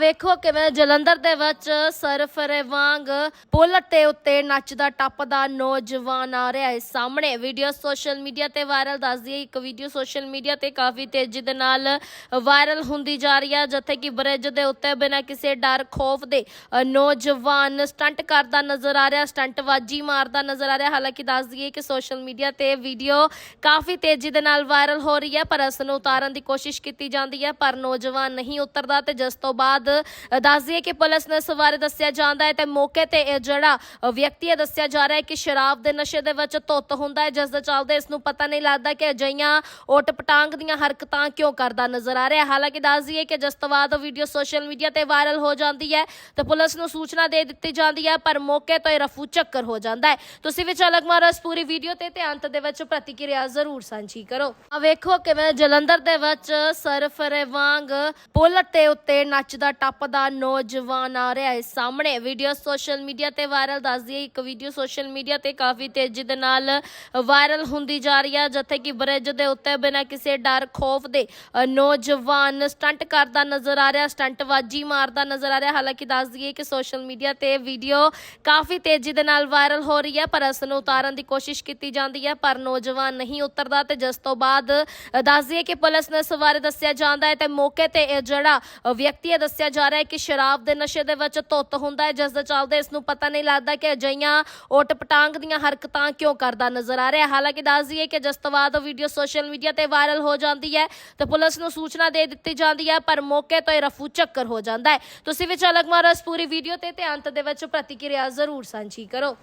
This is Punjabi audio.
ਵੇਖੋ ਕਿਵੇਂ ਜਲੰਧਰ ਦੇ ਵਿੱਚ ਸਰਫਰੇ ਵਾਂਗ ਪੁੱਲ ਤੇ ਉੱਤੇ ਨੱਚਦਾ, ਟੱਪਦਾ ਨੌਜਵਾਨ ਆ ਰਿਹਾ ਹੈ ਸਾਹਮਣੇ। ਵੀਡੀਓ ਸੋਸ਼ਲ ਮੀਡੀਆ ਤੇ ਵਾਇਰਲ ਦੱਸਦੀ ਹੈ ਇੱਕ ਵੀਡੀਓ ਸੋਸ਼ਲ ਮੀਡੀਆ ਤੇ ਕਾਫੀ ਤੇਜ਼ੀ ਦੇ ਨਾਲ ਵਾਇਰਲ ਹੁੰਦੀ ਜਾ ਰਹੀ ਹੈ ਜਿੱਥੇ ਕਿ ਬ੍ਰਿਜ ਦੇ ਉੱਤੇ ਬਿਨਾਂ ਕਿਸੇ ਡਰ, ਖੋਫ ਦੇ ਨੌਜਵਾਨ ਸਟੰਟ ਕਰਦਾ ਨਜ਼ਰ ਆ ਰਿਹਾ ਸਟੰਟਬਾਜ਼ੀ ਮਾਰਦਾ ਨਜ਼ਰ ਆ ਰਿਹਾ। ਹਾਲਾਂਕਿ ਦੱਸ ਦਈਏ ਕਿ ਸੋਸ਼ਲ ਮੀਡੀਆ ਤੇ ਵੀਡੀਓ ਕਾਫੀ ਤੇਜ਼ੀ ਦੇ ਨਾਲ ਵਾਇਰਲ ਹੋ ਰਹੀ ਹੈ, ਪਰ ਇਸ ਨੂੰ ਉਤਾਰਨ ਦੀ ਕੋਸ਼ਿਸ਼ ਕੀਤੀ ਜਾਂਦੀ ਹੈ, ਪਰ ਨੌਜਵਾਨ ਨਹੀਂ ਉਤਰਦਾ ਤੇ ਜਿਸ ਤੋਂ ਬਾਅਦ ਦੱਸ ਦਈਏ ਕਿ ਪੁਲਿਸ ਨੇ ਇਸ ਦੱਸਿਆ ਜਾਂਦਾ ਹੈ ਤੇ ਮੌਕੇ ਤੇ ਇਹ ਜਿਹੜਾ ਵਿਅਕਤੀ ਹੈ, ਦੱਸਿਆ ਜਾ ਰਿਹਾ ਹੈ ਕਿ ਸ਼ਰਾਬ ਦੇ ਨਸ਼ੇ ਦੇ ਵਿੱਚ ਧੁੱਤ ਹੁੰਦਾ ਹੈ ਜਿਸ ਦੇ ਚੱਲਦੇ ਇਸ ਨੂੰ ਪਤਾ ਨਹੀਂ ਲੱਗਦਾ ਕਿ ਅਜਈਆਂ ਓਟ ਪਟਾਂਗ ਦੀਆਂ ਹਰਕਤਾਂ ਕਿਉਂ ਕਰਦਾ ਨਜ਼ਰ ਆ ਰਿਹਾ ਹਾਲਾਂਕਿ ਦੱਸ ਦਈਏ ਕਿ ਜਿਸ ਤੋਂ ਬਾਅਦ ਵੀਡੀਓ ਸੋਸ਼ਲ ਮੀਡੀਆ ਤੇ ਵਾਇਰਲ ਹੋ ਜਾਂਦੀ ਹੈ ਤੇ ਪੁਲਿਸ ਨੂੰ ਸੂਚਨਾ ਦੇ ਦਿੱਤੀ ਜਾਂਦੀ ਹੈ, ਪਰ ਮੌਕੇ ਤੋਂ ਹੀ ਰਫੂ ਚੱਕਰ ਹੋ ਜਾਂਦਾ ਹੈ। ਤੁਸੀਂ ਵੀ ਝਲਕ ਮਾਰੋ ਇਸ ਪੂਰੀ ਵੀਡੀਓ ਤੇ ਤੇ ਅੰਤ ਦੇ ਵਿੱਚ ਪ੍ਰਤੀਕਿਰਿਆ ਜ਼ਰੂਰ ਸਾਂਝੀ ਕਰੋ। ਆ ਵੇਖੋ ਕਿਵੇਂ ਜਲੰਧਰ ਦੇ ਵਿੱਚ ਸਰਫਰੇ ਵਾਂਗ ਪੁੱਲ ਤੇ ਉੱਤੇ ਨੱਚਦਾ ਟੱਪਦਾ ਨੌਜਵਾਨ ਆ ਰਿਹਾ ਹੈ ਸਾਹਮਣੇ। ਵੀਡੀਓ ਸੋਸ਼ਲ ਮੀਡੀਆ ਤੇ ਵਾਇਰਲ ਦੱਸਦੀ ਹੈ ਇੱਕ ਵੀਡੀਓ ਸੋਸ਼ਲ ਮੀਡੀਆ ਤੇ ਕਾਫੀ ਤੇਜ਼ੀ ਦੇ ਨਾਲ ਵਾਇਰਲ ਹੁੰਦੀ ਜਾ ਰਹੀ ਹੈ ਜਿੱਥੇ ਕਿ ਬ੍ਰਿਜ ਦੇ ਉੱਤੇ ਬਿਨਾਂ ਕਿਸੇ ਡਰ ਖੋਫ ਦੇ ਨੌਜਵਾਨ ਸਟੰਟ ਕਰਦਾ ਨਜ਼ਰ ਆ ਰਿਹਾ ਸਟੰਟਬਾਜ਼ੀ ਮਾਰਦਾ ਨਜ਼ਰ ਆ ਰਿਹਾ। ਹਾਲਾਂਕਿ ਦੱਸ ਦਈਏ ਕਿ ਸੋਸ਼ਲ ਮੀਡੀਆ ਤੇ ਵੀਡੀਓ ਕਾਫੀ ਤੇਜ਼ੀ ਦੇ ਨਾਲ ਵਾਇਰਲ ਹੋ ਰਹੀ ਹੈ ਪਰ ਇਸ ਨੂੰ ਉਤਾਰਨ ਦੀ ਕੋਸ਼ਿਸ਼ ਕੀਤੀ ਜਾਂਦੀ ਹੈ ਪਰ ਨੌਜਵਾਨ ਨਹੀਂ ਉਤਰਦਾ ਤੇ ਜਿਸ ਤੋਂ ਬਾਅਦ ਅ, ਦੱਸ ਦਈਏ ਕਿ ਪੁਲਿਸ ਨੇ ਇਸ ਬਾਰੇ ਦੱਸਿਆ ਜਾਂਦਾ ਹੈ ਤੇ ਮੌਕੇ ਤੇ ਇਹ ਜਿਹੜਾ ਵਿਅਕਤੀ ਹੈ ਦੱਸਿਆ ਜਾ ਰਿਹਾ ਹੈ ਕਿ ਸ਼ਰਾਬ ਦੇ ਨਸ਼ੇ ਦੇ ਵਿੱਚ ਧੁੱਤ ਹੁੰਦਾ ਹੈ, ਜਿਸ ਦੇ ਚੱਲਦੇ ਇਸ ਨੂੰ ਪਤਾ ਨਹੀਂ ਲੱਗਦਾ ਕਿ ਅਜਈਆਂ ਓਟ ਪਟਾਂਗ ਦੀਆਂ ਹਰਕਤਾਂ ਕਿਉਂ ਕਰਦਾ ਨਜ਼ਰ ਆ ਰਿਹਾ ਹਾਲਾਂਕਿ ਦੱਸ ਦਈਏ ਕਿ ਜਿਸ ਤੋਂ ਬਾਅਦ ਵੀਡੀਓ ਸੋਸ਼ਲ ਮੀਡੀਆ ਤੇ ਵਾਇਰਲ ਹੋ ਜਾਂਦੀ ਹੈ ਤੇ ਪੁਲਿਸ ਨੂੰ ਸੂਚਨਾ ਦੇ ਦਿੱਤੀ ਜਾਂਦੀ ਹੈ, ਪਰ ਮੌਕੇ ਤੋਂ ਹੀ ਰਫੂ ਚੱਕਰ ਹੋ ਜਾਂਦਾ ਹੈ। ਤੁਸੀਂ ਵੀ ਝਲਕ ਮਾਰੋ ਇਸ ਪੂਰੀ ਵੀਡੀਓ ਤੇ ਤੇ ਅੰਤ ਦੇ ਵਿੱਚ ਪ੍ਰਤੀਕਿਰਿਆ ਜ਼ਰੂਰ ਸਾਂਝੀ ਕਰੋ।